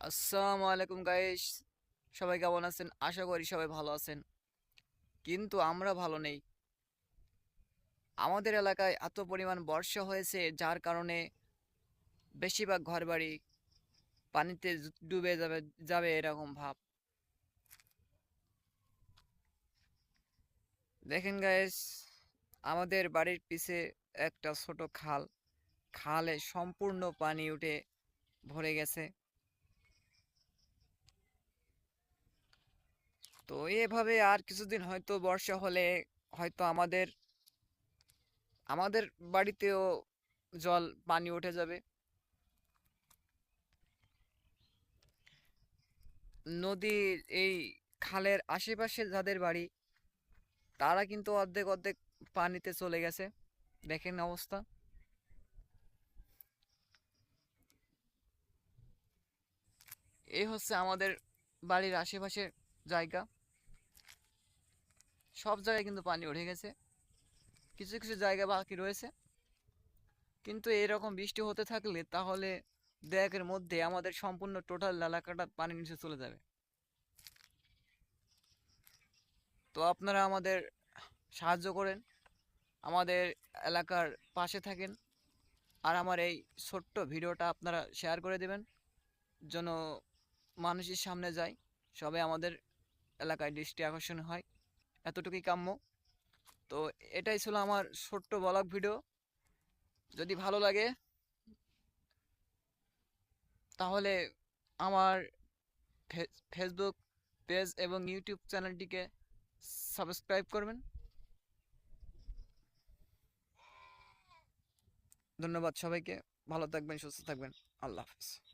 আসসালামু আলাইকুম গাইস। সবাই কেমন আছেন? আশা করি সবাই ভালো আছেন। কিন্তু আমরা ভালো নেই। আমাদের এলাকায় এত পরিমাণ বর্ষা হয়েছে, যার কারণে বেশিরভাগ ঘরবাড়ি পানিতে ডুবে যাবে যাবে এরকম ভাব। দেখেন গাইস, আমাদের বাড়ির পিছে একটা ছোট খাল। খালে সম্পূর্ণ পানি উঠে ভরে গেছে। তো এভাবে আর কিছুদিন হয়তো বর্ষা হলে হয়তো আমাদের আমাদের বাড়িতেও জল, পানি উঠে যাবে। নদীর এই খালের আশেপাশে যাদের বাড়ি, তারা কিন্তু অর্ধেক অর্ধেক পানিতে চলে গেছে। দেখেন অবস্থা। এই হচ্ছে আমাদের বাড়ির আশেপাশের জায়গা। সব জায়গায় কিন্তু পানি উঠে গেছে। কিছু কিছু জায়গা বাকি রয়েছে। কিন্তু এরকম বৃষ্টি হতে থাকলে তাহলে দু একের মধ্যে আমাদের সম্পূর্ণ টোটাল এলাকাটা পানির নিচে চলে যাবে। তো আপনারা আমাদের সাহায্য করেন, আমাদের এলাকার পাশে থাকেন, আর আমার এই ছোট্ট ভিডিওটা আপনারা শেয়ার করে দেবেন, যেন মানুষের সামনে যায়, সবাই আমাদের এলাকায় দৃষ্টি আকর্ষণ হয়। এতটুকুই কাম্য। তো এটাই ছিল আমার ছোট্ট ব্লগ ভিডিও। যদি ভালো লাগে, তাহলে আমার ফেসবুক পেজ এবং ইউটিউব চ্যানেলটিকে সাবস্ক্রাইব করবেন। ধন্যবাদ সবাইকে। ভালো থাকবেন, সুস্থ থাকবেন। আল্লাহ হাফিজ।